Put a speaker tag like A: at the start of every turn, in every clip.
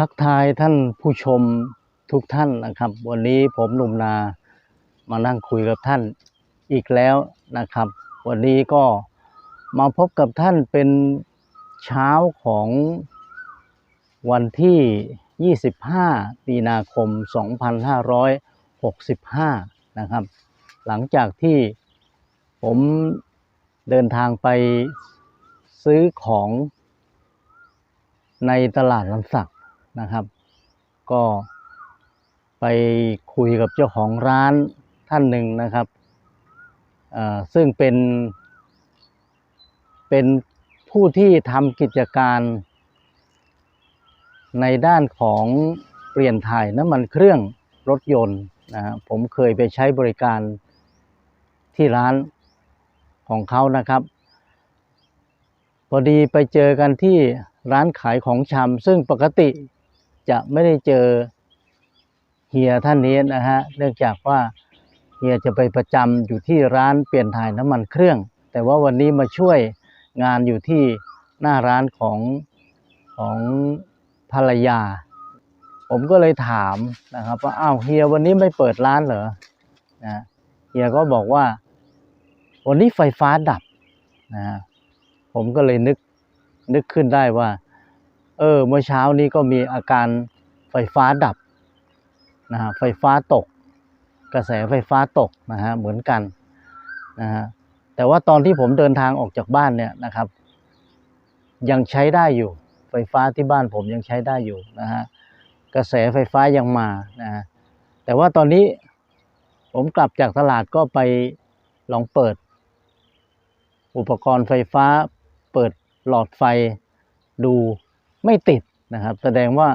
A: ทักทายท่านผู้ชมทุกท่านนะครับ วันนี้ผมหนุ่มนามานั่งคุยกับท่านอีกแล้วนะครับ วันนี้ก็มาพบกับท่านเป็นเช้าของวันที่ 25 มีนาคม 2565 นะครับ หลังจากที่ผมเดินทางไปซื้อของในตลาดลำสัก นะครับ ก็ไปคุยกับเจ้าของร้านท่านหนึ่งนะครับซึ่งเป็น เป็นผู้ที่ทำกิจการในด้านของเปลี่ยนถ่ายน้ำมันเครื่องรถยนต์นะผมเคยไปใช้บริการที่ร้านของเขานะครับ พอดีไปเจอกันที่ร้านขายของชำซึ่งปกติ จะไม่ได้เจอเฮียท่านนี้นะฮะเนื่องจากว่าเฮียจะไปประจำอยู่ที่ร้านเปลี่ยนถ่ายน้ำมันเครื่อง แต่ว่าวันนี้มาช่วยงานอยู่ที่หน้าร้านของของภรรยา ผมก็เลยถามนะครับว่าอ้าวเฮียวันนี้ไม่เปิดร้านเหรอนะเฮียก็บอกว่า วันนี้ไฟฟ้าดับนะฮะผมก็เลยนึกนึกขึ้นได้ว่า เออ เมื่อเช้านี้ก็มีอาการไฟฟ้าดับนะฮะไฟฟ้าตก กระแสไฟฟ้าตกนะฮะเหมือนกันนะฮะแต่ว่าตอนที่ผมเดินทางออกจากบ้านเนี่ยนะครับ ยังใช้ได้อยู่ ไฟฟ้าที่บ้านผมยังใช้ได้อยู่นะฮะกระแสไฟฟ้ายังมานะฮะแต่ว่าตอนนี้ผมกลับจากตลาดก็ไปลองเปิด อุปกรณ์ไฟฟ้า เปิดหลอดไฟดู ไม่ติดนะครับ แสดงว่า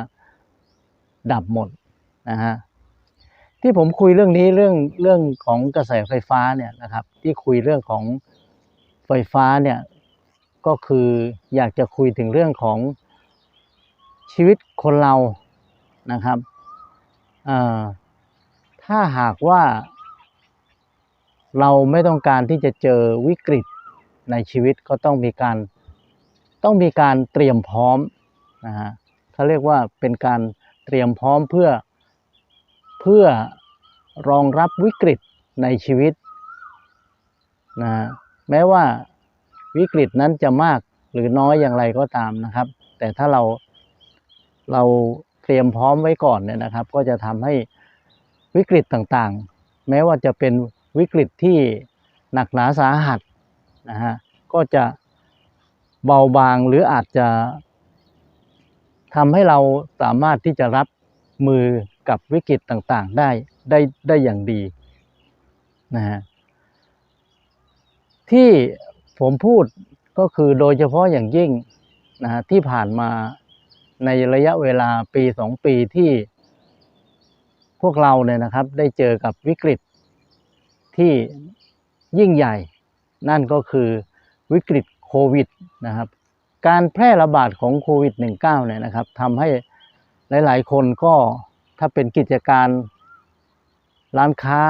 A: ดับหมดนะฮะที่ผมคุยเรื่องนี้เรื่องเรื่องของกระแสไฟฟ้าเนี่ยนะครับ ที่คุยเรื่องของไฟฟ้าเนี่ยก็คืออยากจะคุยถึงเรื่องของชีวิตคนเรานะครับเอ่อถ้าหากว่าเราไม่ต้องการที่จะเจอวิกฤตในชีวิตก็ต้องมีการต้องมีการเตรียมพร้อม นะฮะเขาเรียกว่าเป็นการเตรียมพร้อมเพื่อเพื่อรองรับวิกฤตในชีวิตนะฮะแม้ว่าวิกฤตนั้นจะมากหรือน้อยอย่างไรก็ตามนะครับ แต่ถ้าเราเราเตรียมพร้อมไว้ก่อนเนี่ยนะครับ ก็จะทำให้วิกฤตต่างๆ แม้ว่าจะเป็นวิกฤตที่หนักหนาสาหัสนะฮะก็จะเบาบางหรืออาจจะ ทำให้เราสามารถที่จะรับมือกับวิกฤตต่างๆ ได้ได้ได้อย่างดีนะฮะที่ผมพูดก็คือโดยเฉพาะอย่างยิ่งนะฮะที่ผ่านมาในระยะเวลาปีสองปีที่พวกเราเนี่ยนะครับ ได้เจอกับวิกฤตที่ยิ่งใหญ่ นั่นก็คือวิกฤตโควิดนะครับ การแพร่ระบาดของโควิด -19 เนี่ยนะครับทำให้หลาย ๆ คนก็ถ้าเป็นกิจการร้านค้า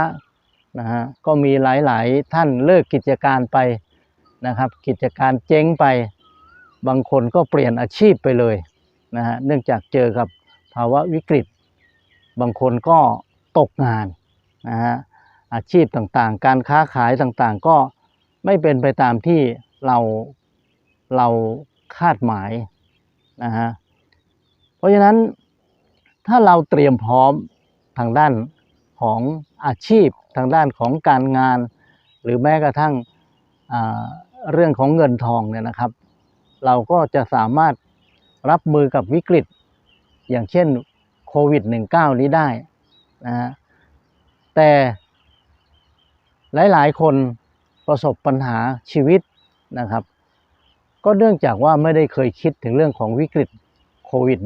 A: นะฮะก็มีหลาย ๆ ท่านเลิกกิจการไปนะครับ กิจการเจ๊งไป บางคนก็เปลี่ยนอาชีพไปเลยนะฮะเนื่องจากเจอกับภาวะวิกฤต บางคนก็ตกงานนะฮะอาชีพต่างๆ การค้าขายต่างๆ ก็ไม่เป็นไปตามที่เราเรา คาดหมายนะฮะเพราะฉะนั้นถ้าเราเตรียมพร้อมทางด้านของอาชีพทางด้านของการงาน หรือแม้กระทั่งเรื่องของเงินทองเนี่ยนะครับ เราก็จะสามารถรับมือกับวิกฤต อย่างเช่นโควิด -19 นี้ได้นะฮะแต่หลาย ๆ คนประสบปัญหาชีวิตนะครับ ก็เนื่องจากว่าไม่ได้เคยคิดถึงเรื่องของวิกฤตโควิด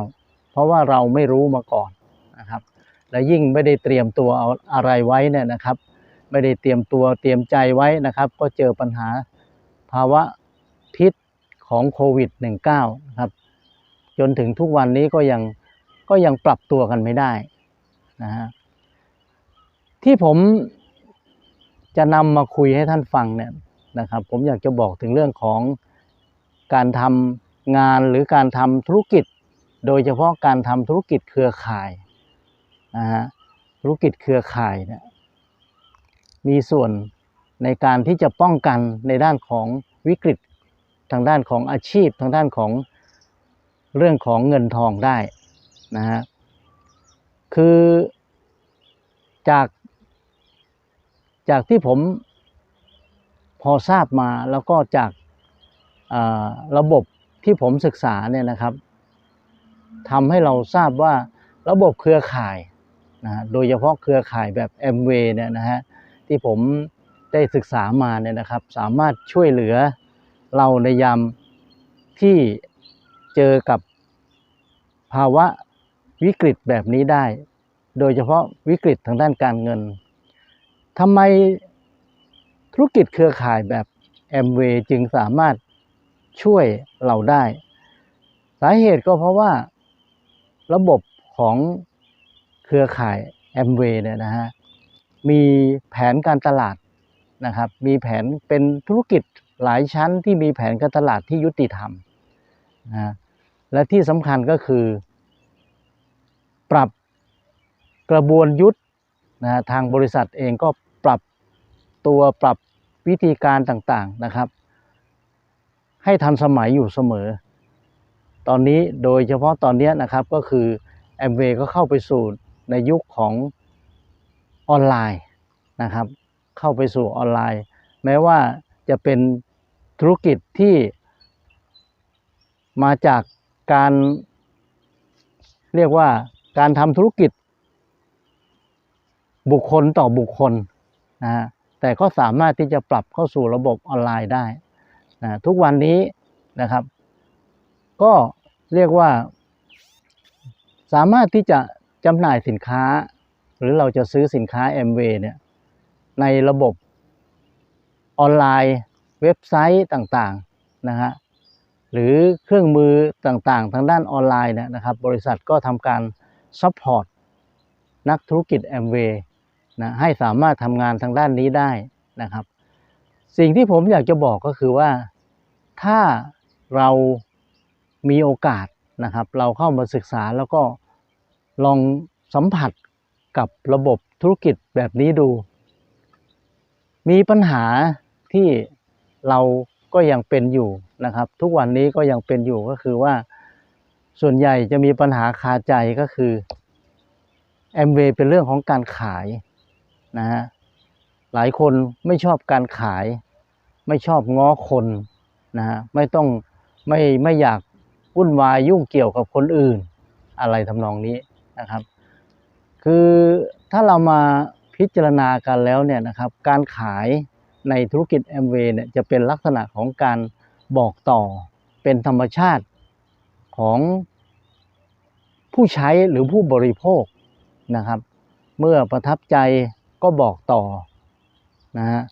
A: -19 เพราะว่าเราไม่รู้มาก่อนนะครับ และยิ่งไม่ได้เตรียมตัวเอาอะไรไว้เนี่ยนะครับ ไม่ได้เตรียมตัวเตรียมใจไว้นะครับ ก็เจอปัญหาภาวะพิษของโควิด -19 นะครับ จนถึงทุกวันนี้ก็ยังก็ยังปรับตัวกันไม่ได้นะฮะที่ผมจะนำมาคุยให้ท่านฟังเนี่ยนะครับ ผมอยากจะบอกถึงเรื่องของ การทำงานหรือการทำธุรกิจ โดยเฉพาะการทำธุรกิจเครือข่ายนะฮะธุรกิจเครือข่ายเนี่ยมีส่วนในการที่จะป้องกันในด้านของวิกฤตทางด้านของอาชีพทางด้านของเรื่องของเงินทองได้นะฮะคือจากจากที่ผมพอทราบมาแล้วก็จาก ระบบที่ผมศึกษาเนี่ยนะครับทำให้เราทราบว่าระบบเครือข่ายนะโดยเฉพาะเครือข่ายแบบ m w เนี่ยนะฮะที่ผมได้ศึกษามาเนี่ยนะครับ สามารถช่วยเหลือเราในยามที่เจอกับภาวะวิกฤตแบบนี้ได้ โดยเฉพาะวิกฤตทางด้านการเงินทำไมธุรกิจเครือข่ายแบบแอมเวย์จึงสามารถ ช่วยเราได้ สาเหตุก็เพราะว่าระบบของเครือข่ายแอมเวย์เนี่ยนะฮะมีแผนการตลาดนะครับ มีแผนเป็นธุรกิจหลายชั้นที่มีแผนการตลาดที่ยุติธรรมนะและที่สำคัญก็คือ ปรับกระบวนยุทธนะฮะทางบริษัทเองก็ปรับตัวปรับวิธีการต่างๆนะครับ ให้ทันสมัยอยู่เสมอ ตอนนี้โดยเฉพาะตอนนี้นะครับก็คือแอมเวก็เข้าไปสู่ในยุคของออนไลน์นะครับ เข้าไปสู่ออนไลน์ แม้ว่าจะเป็นธุรกิจที่มาจากการเรียกว่าการทำธุรกิจ บุคคลต่อบุคคลนะฮะแต่ก็สามารถที่จะปรับเข้าสู่ระบบออนไลน์ได้ นะทุกวันนี้นะครับ ก็เรียกว่า สามารถที่จะจำหน่ายสินค้า หรือเราจะซื้อสินค้า m w เนี่ยในระบบออนไลน์เว็บไซต์ต่างๆนะฮะหรือเครื่องมือต่างๆ ทางด้านออนไลน์เนี่ยนะครับ บริษัทก็ทำการซัพพอร์ตนักธุรกิจ m w นะให้สามารถทำงานทางด้านนี้ได้นะครับ สิ่งที่ผมอยากจะบอกก็คือว่า ถ้าเรามีโอกาสนะครับ เราเข้ามาศึกษาแล้วก็ลองสัมผัสกับระบบธุรกิจแบบนี้ดู มีปัญหาที่เราก็ยังเป็นอยู่นะครับ ทุกวันนี้ก็ยังเป็นอยู่ก็คือว่าส่วนใหญ่จะมีปัญหาคาใจก็คือแอมเวย์เป็นเรื่องของการขายนะฮะหลายคนไม่ชอบการขาย ไม่ชอบง้อคน นะฮะไม่ต้องไม่ไม่อยากวุ่นวายยุ่งเกี่ยวกับคนอื่น อะไรทำนองนี้นะครับ คือถ้าเรามาพิจารณากันแล้วเนี่ยนะครับ การขายในธุรกิจแอมเวย์เนี่ยจะเป็นลักษณะของการบอกต่อเป็นธรรมชาติของผู้ใช้หรือผู้บริโภคนะครับ เมื่อประทับใจก็บอกต่อนะฮะ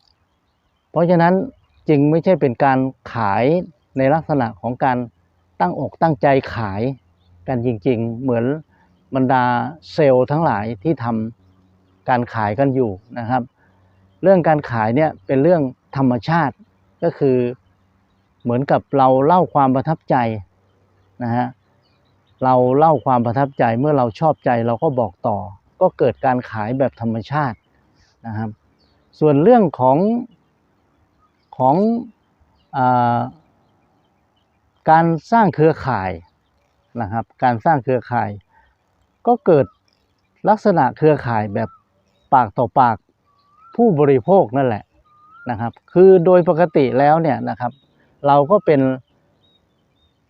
A: เพราะฉะนั้น จึงไม่ใช่เป็นการขายในลักษณะของการตั้งอกตั้งใจขายกันจริง ๆ เหมือนบรรดาเซลล์ทั้งหลายที่ทำการขายกันอยู่นะครับ เรื่องการขายเนี่ยเป็นเรื่องธรรมชาติก็คือเหมือนกับเราเล่าความประทับใจนะฮะเราเล่าความประทับใจเมื่อเราชอบใจเราก็บอกต่อ ก็เกิดการขายแบบธรรมชาตินะครับ ส่วนเรื่องของ ของอการสร้างเครือข่ายนะครับ การสร้างเครือข่าย ก็เกิดลักษณะเครือข่ายแบบปากต่อปากผู้บริโภคนั่นแหละนะครับ คือโดยปกติแล้วเนี่ยนะครับ เราก็เป็น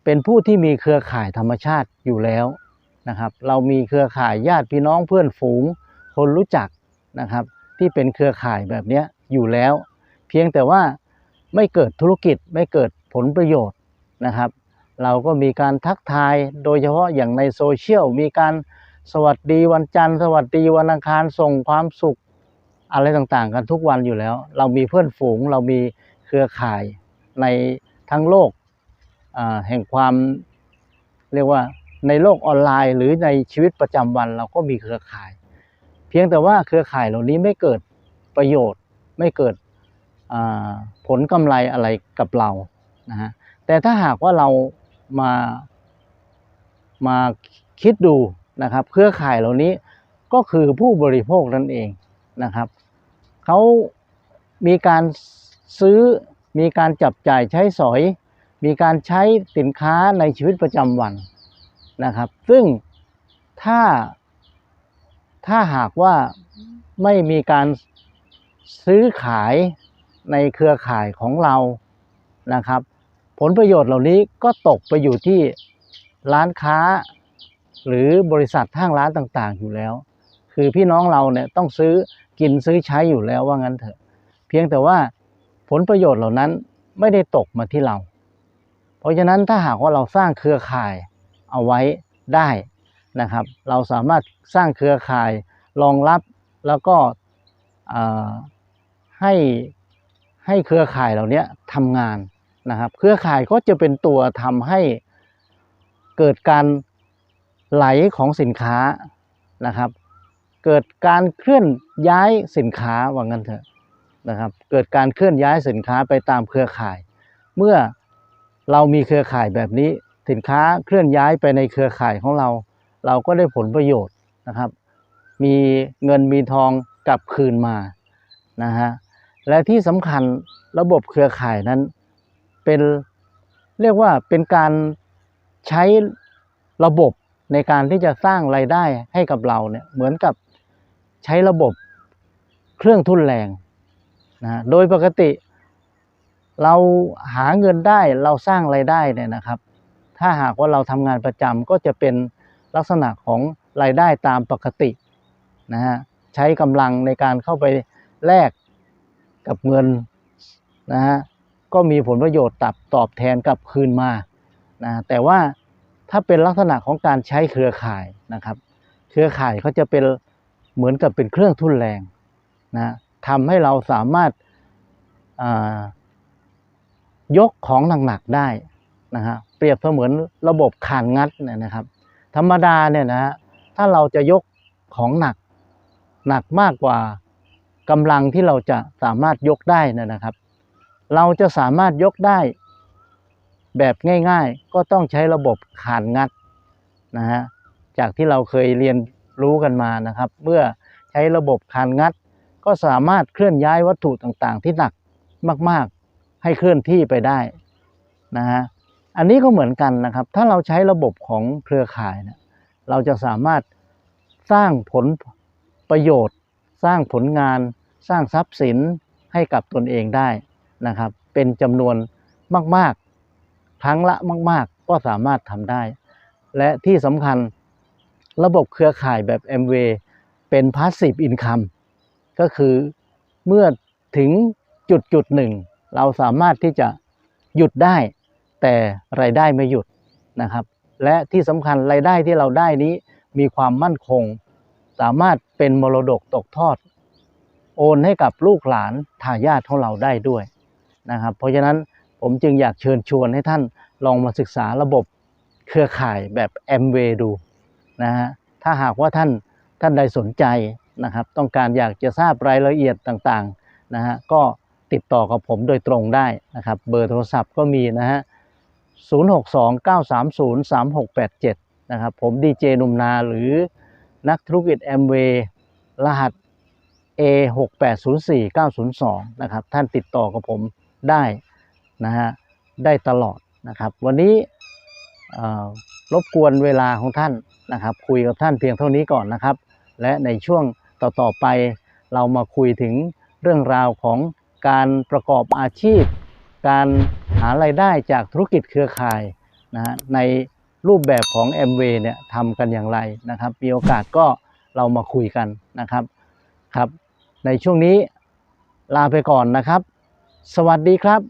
A: เป็นผู้ที่มีเครือข่ายธรรมชาติอยู่แล้วนะครับ เรามีเครือข่ายญาติพี่น้องเพื่อนฝูง คนรู้จักนะครับ ที่เป็นเครือข่ายแบบนี้อยู่แล้ว เพียงแต่ว่า ไม่เกิดธุรกิจไม่เกิดผลประโยชน์นะครับ เราก็มีการทักทายโดยเฉพาะอย่างในโซเชียลมีการสวัสดีวันจันทร์ สวัสดีวันอังคารส่งความสุขอะไรต่างๆ กันทุกวันอยู่แล้ว เรามีเพื่อนฝูง เรามีเครือข่ายในทั้งโลกแห่งความเรียกว่าในโลกออนไลน์ หรือในชีวิตประจำวันเราก็มีเครือข่าย เพียงแต่ว่าเครือข่ายเหล่านี้ไม่เกิดประโยชน์ ไม่เกิด ผลกำไรอะไรกับเรานะฮะแต่ถ้าหากว่าเรามามาคิดดูนะครับ เครือข่ายเหล่านี้ก็คือผู้บริโภคนั่นเองนะครับเขามีการซื้อมีการจับจ่ายใช้สอย มีการใช้สินค้าในชีวิตประจำวันนะครับ ซึ่งถ้าถ้าหากว่าไม่มีการซื้อขาย ในเครือข่ายของเรานะครับ ผลประโยชน์เหล่านี้ก็ตกไปอยู่ที่ร้านค้า หรือบริษัทห้างร้านต่างๆ อยู่แล้ว คือพี่น้องเราเนี่ยต้องซื้อกินซื้อใช้อยู่แล้วว่างั้นเถอะ เพียงแต่ว่าผลประโยชน์เหล่านั้นไม่ได้ตกมาที่เรา เพราะฉะนั้นถ้าหากว่าเราสร้างเครือข่ายเอาไว้ได้นะครับ เราสามารถสร้างเครือข่ายรองรับแล้วก็ให้ ให้เครือข่ายเหล่านี้ทำงานนะครับ เครือข่ายก็จะเป็นตัวทำให้เกิดการไหลของสินค้านะครับ เกิดการเคลื่อนย้ายสินค้าว่างั้นเถอะนะครับ เกิดการเคลื่อนย้ายสินค้าไปตามเครือข่าย เมื่อเรามีเครือข่ายแบบนี้ สินค้าเคลื่อนย้ายไปในเครือข่ายของเรา เราก็ได้ผลประโยชน์นะครับ มีเงินมีทองกลับคืนมานะฮะ และที่สำคัญระบบเครือข่ายนั้นเป็นเรียกว่าเป็นการใช้ระบบในการที่จะสร้างรายได้ให้กับเราเนี่ยเหมือนกับใช้ระบบเครื่องทุนแรงนะโดยปกติเราหาเงินได้เราสร้างรายได้เนี่ยนะครับ ถ้าหากว่าเราทำงานประจำก็จะเป็นลักษณะของรายได้ตามปกตินะฮะใช้กำลังในการเข้าไปแลก กับเงินนะฮะก็มีผลประโยชน์ตับตอบแทนกลับคืนมานะแต่ว่าถ้าเป็นลักษณะของการใช้เครือข่ายนะครับ เครือข่ายเขาจะเป็นเหมือนกับเป็นเครื่องทุนแรงนะทำให้เราสามารถายกของหนักๆได้นะฮะเปรียบเสมือนระบบขานงัดเนี่ยนะครับ ธรรมดาเนี่ยนะฮะถ้าเราจะยกของหนักหนักมากกว่า กำลังที่เราจะสามารถยกได้นะครับ เราจะสามารถยกได้ แบบง่าย ๆ ก็ต้องใช้ระบบขานงัดนะฮะจากที่เราเคยเรียนรู้กันมานะครับ เมื่อใช้ระบบขานงัด ก็สามารถเคลื่อนย้ายวัตถุต่างๆ ที่หนักมากๆ ให้เคลื่อนที่ไปได้นะฮะอันนี้ก็เหมือนกันนะครับ ถ้าเราใช้ระบบของเครือข่ายเนี่ยเราจะสามารถสร้างผลประโยชน์ สร้างผลงาน สร้างทรัพย์สินให้กับตนเองได้นะครับ เป็นจำนวนมาก ๆ ครั้งละมาก ๆ ก็สามารถทำได้ และที่สำคัญระบบเครือข่ายแบบ MV เป็น Passive Income ก็คือเมื่อถึงจุดจุดหนึ่ง เราสามารถที่จะหยุดได้ แต่รายได้ไม่หยุดนะครับ และที่สำคัญรายได้ที่เราได้นี้มีความมั่นคง สามารถเป็นมรดกตกทอด โอนให้กับลูกหลานทายาทของเราได้ด้วยนะครับ เพราะฉะนั้นผมจึงอยากเชิญชวนให้ท่านลองมาศึกษาระบบเครือข่ายแบบ m w a y ดูนะฮะถ้าหากว่าท่านท่านใดสนใจนะครับ ต้องการอยากจะทราบรายละเอียดต่างๆนะฮะก็ติดต่อกับผมโดยตรงได้นะครับ เบอร์โทรศัพท์ก็มีนะฮะ 0629303687 นะครับ ผมดีเจนุมนาหรือนักธุรกิจแอมเวรหัส A6804902 นะครับท่านติดต่อกับผมได้นะฮะได้ตลอดนะครับวันนี้รบกวนเวลาของท่านนะครับคุยกับท่านเพียงเท่านี้ก่อนนะครับ และในช่วงต่อๆไปเรามาคุยถึงเรื่องราวของการประกอบอาชีพ การหารายได้จากธุรกิจเครือข่ายนะฮะในรูปแบบของ m w a y เนี่ยทำกันอย่างไรนะครับ มีโอกาสก็เรามาคุยกันนะครับครับ ในช่วงนี้ลาไปก่อนนะครับ สวัสดีครับ